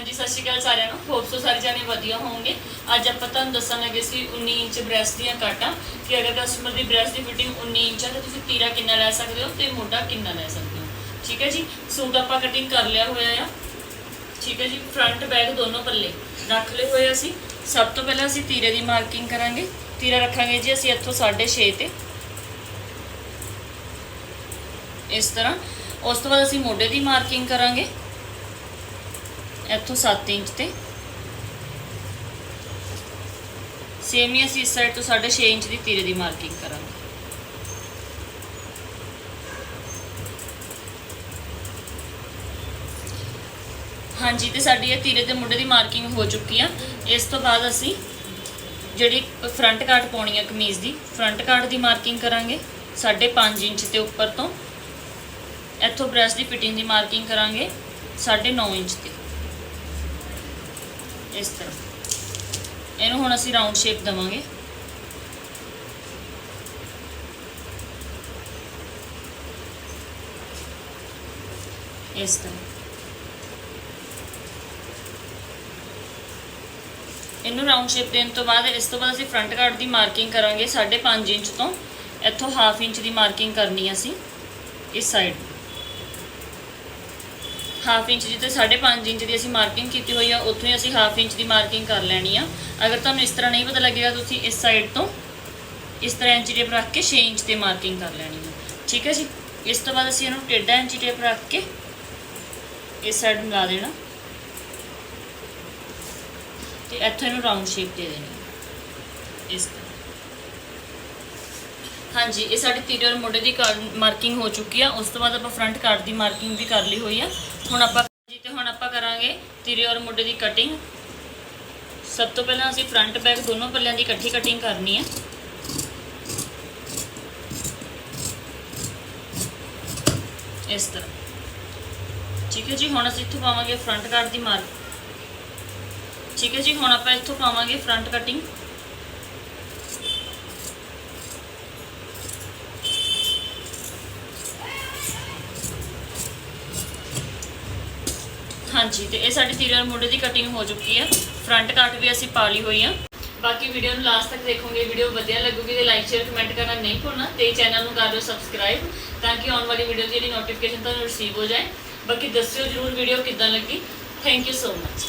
ਹਾਂਜੀ, ਸਤਿ ਸ਼੍ਰੀ ਅਕਾਲ ਸਾਰਿਆਂ ਨੂੰ। ਹੋਪ ਸੋ ਸਾਰੇ ਜਾਣੇ ਵਧੀਆ ਹੋਵੋਗੇ। ਅੱਜ ਆਪਾਂ ਤੁਹਾਨੂੰ ਦੱਸਣ ਲੱਗੇ ਸੀ 19 ਇੰਚ ਬ੍ਰੈਸਟ ਦੀਆਂ ਕਾਟਾਂ ਕਿ ਅਗਰ ਕਸਟਮਰ ਦੀ ਬ੍ਰੈਸਟ ਦੀ ਫਿਟਿੰਗ 19 ਇੰਚ ਹੈ ਤਾਂ ਤੁਸੀਂ ਤੀਰਾ ਕਿੰਨਾ ਲੈ ਸਕਦੇ ਹੋ ਤੇ ਮੋਢਾ ਕਿੰਨਾ ਲੈ ਸਕਦੇ ਹੋ? ਠੀਕ ਹੈ ਜੀ? ਸੂਟ ਆਪਾਂ ਕਟਿੰਗ ਕਰ ਲਿਆ ਹੋਇਆ ਆ। ਠੀਕ ਹੈ ਜੀ? ਫਰੰਟ ਬੈਕ ਦੋਨੋਂ ਪੱਲੇ ਰੱਖ ਲਏ ਹੋਏ ਅਸੀਂ। ਸਭ ਤੋਂ ਪਹਿਲਾਂ ਅਸੀਂ ਤੀਰੇ ਦੀ ਮਾਰਕਿੰਗ ਕਰਾਂਗੇ। ਤੀਰਾ ਰੱਖਾਂਗੇ ਜੀ ਅਸੀਂ ਇੱਥੋਂ 6.5 ਤੇ। ਇਸ ਤਰ੍ਹਾਂ। ਉਸ ਤੋਂ ਬਾਅਦ ਅਸੀਂ ਮੋਢੇ ਦੀ ਮਾਰਕਿੰਗ ਕਰਾਂਗੇ। ਇੱਥੋਂ 7 ਇੰਚ ਤੇ। ਸੇਮ ਹੀ ਅਸੀਂ ਇਸ ਸਾਈਡ ਤੋਂ 6.5 ਇੰਚ ਦੀ ਤੀਰੇ ਦੀ ਮਾਰਕਿੰਗ ਕਰਾਂਗੇ। ਹਾਂਜੀ, ਤੇ ਸਾਡੀ ਇਹ ਤੀਰੇ ਦੇ ਮੁੰਡੇ ਦੀ ਮਾਰਕਿੰਗ ਹੋ ਚੁੱਕੀ ਆ। ਇਸ ਤੋਂ ਬਾਅਦ ਅਸੀਂ ਜਿਹੜੀ ਫਰੰਟ ਕਾਟ ਪਾਉਣੀ ਆ ਕਮੀਜ਼ ਦੀ ਫਰੰਟ ਕਾਟ ਦੀ ਮਾਰਕਿੰਗ ਕਰਾਂਗੇ 5.5 ਇੰਚ ਤੇ ਉੱਪਰ ਤੋਂ। ਇੱਥੋਂ ਬ੍ਰੈਸਟ ਦੀ ਫਿਟਿੰਗ ਦੀ ਮਾਰਕਿੰਗ ਕਰਾਂਗੇ 9.5 ਇੰਚ ਤੇ। ਇਸ ਤਰ੍ਹਾਂ। ਇਹਨੂੰ ਹੁਣ ਅਸੀਂ ਰਾਉਂਡ ਸ਼ੇਪ ਦਵਾਂਗੇ। ਇਸ ਤਰ੍ਹਾਂ। ਇਹਨੂੰ ਰਾਉਂਡ ਸ਼ੇਪ ਦੇਣ ਤੋਂ ਬਾਅਦ, ਇਸ ਤੋਂ ਬਾਅਦ ਅਸੀਂ ਫਰੰਟ ਕਾਰਡ ਦੀ ਮਾਰਕਿੰਗ ਕਰਾਂਗੇ 5.5 ਇੰਚ ਤੋਂ। ਇੱਥੋਂ ਹਾਫ ਇੰਚ ਦੀ ਮਾਰਕਿੰਗ ਕਰਨੀ ਅਸੀਂ, ਇਸ ਸਾਈਡ ਹਾਫ ਇੰਚ ਦੀ ਤੇ 5.5 ਇੰਚ ਦੀ ਅਸੀਂ ਮਾਰਕਿੰਗ ਕੀਤੀ ਹੋਈ ਆ, ਉੱਥੋਂ ਹੀ ਅਸੀਂ ਹਾਫ ਇੰਚ ਦੀ ਮਾਰਕਿੰਗ ਕਰ ਲੈਣੀ ਆ। ਅਗਰ ਤੁਹਾਨੂੰ ਇਸ ਤਰ੍ਹਾਂ ਨਹੀਂ ਪਤਾ ਲੱਗੇਗਾ, ਤੁਸੀਂ ਇਸ ਸਾਈਡ ਤੋਂ ਇਸ ਤਰ੍ਹਾਂ ਇੰਚੀ ਟੇਪ ਰੱਖ ਕੇ 6 ਇੰਚ ਤੇ ਮਾਰਕਿੰਗ ਕਰ ਲੈਣੀ ਆ। ਠੀਕ ਹੈ ਜੀ? ਇਸ ਤੋਂ ਬਾਅਦ ਅਸੀਂ ਇਹਨੂੰ ਟੇਢਾ ਇੰਚੀ ਟੇਪ ਰੱਖ ਕੇ ਇਸ ਸਾਈਡ ਮਿਲਾ ਦੇਣਾ। ਤੇ ਇੱਥੋਂ ਇਹਨੂੰ ਰਾਉਂਡ ਸ਼ੇਪ ਦੇ ਦੇਣੀ ਇਸ ਤਰ੍ਹਾਂ। ਹਾਂਜੀ, ਇਹ ਸਾਡੇ ਤੀਰੇ ਔਰ ਮੋਢੇ ਦੀ ਮਾਰਕਿੰਗ ਹੋ ਚੁੱਕੀ ਆ। ਉਸ ਤੋਂ ਬਾਅਦ ਆਪਾਂ ਫਰੰਟ ਕਾਰਡ ਦੀ ਮਾਰਕਿੰਗ ਵੀ ਕਰ ਲਈ ਹੋਈ ਆ। ਹੁਣ ਆਪਾਂ ਜੀ ਤੇ ਹੁਣ ਆਪਾਂ ਕਰਾਂਗੇ ਤੀਰੇ ਔਰ ਮੋਢੇ ਦੀ ਕਟਿੰਗ ਸਭ ਤੋਂ ਪਹਿਲਾਂ ਅਸੀਂ ਫਰੰਟ ਬੈਕ ਦੋਨੋਂ ਪੱਲਿਆਂ ਦੀ ਇਕੱਠੀ ਕਟਿੰਗ ਕਰਨੀ ਹੈ ਇਸ ਤਰ੍ਹਾਂ। ਠੀਕ ਹੈ ਜੀ, ਹੁਣ ਅਸੀਂ ਇੱਥੋਂ ਪਾਵਾਂਗੇ ਫਰੰਟ ਕਾਰਡ ਦੀ ਮਾਰਕ ਠੀਕ ਹੈ ਜੀ, ਹੁਣ ਆਪਾਂ ਇੱਥੋਂ ਪਾਵਾਂਗੇ ਫਰੰਟ ਕਟਿੰਗ ਹਾਂਜੀ, ਤੇ ਇਹ ਸਾਡੀ ਤੀਰ ਮੋਢੇ ਦੀ ਕਟਿੰਗ ਹੋ ਚੁੱਕੀ ਹੈ। ਫਰੰਟ ਕੱਟ ਵੀ ਅਸੀਂ ਪਾ ਲਈ ਹੋਈ ਆ। ਬਾਕੀ ਵੀਡੀਓ ਨੂੰ ਲਾਸਟ ਤੱਕ ਦੇਖੋਗੇ ਵੀਡੀਓ ਵਧੀਆ ਲੱਗੂਗੀ ਤੇ ਲਾਈਕ ਸ਼ੇਅਰ ਕਮੈਂਟ ਕਰਨਾ ਨਹੀਂ ਭੁੱਲਣਾ ਤੇ ਚੈਨਲ ਨੂੰ ਕਰ ਦਿਓ ਸਬਸਕ੍ਰਾਈਬ ਤਾਂ ਕਿ ਆਉਣ ਵਾਲੀ ਵੀਡੀਓ ਦੀ ਜਿਹੜੀ ਨੋਟੀਫਿਕੇਸ਼ਨ ਤੁਹਾਨੂੰ ਰਿਸੀਵ ਹੋ ਜਾਏ। ਬਾਕੀ ਦੱਸਿਓ ਜਰੂਰ ਵੀਡੀਓ ਕਿੱਦਾਂ ਲੱਗੀ। Thank you so much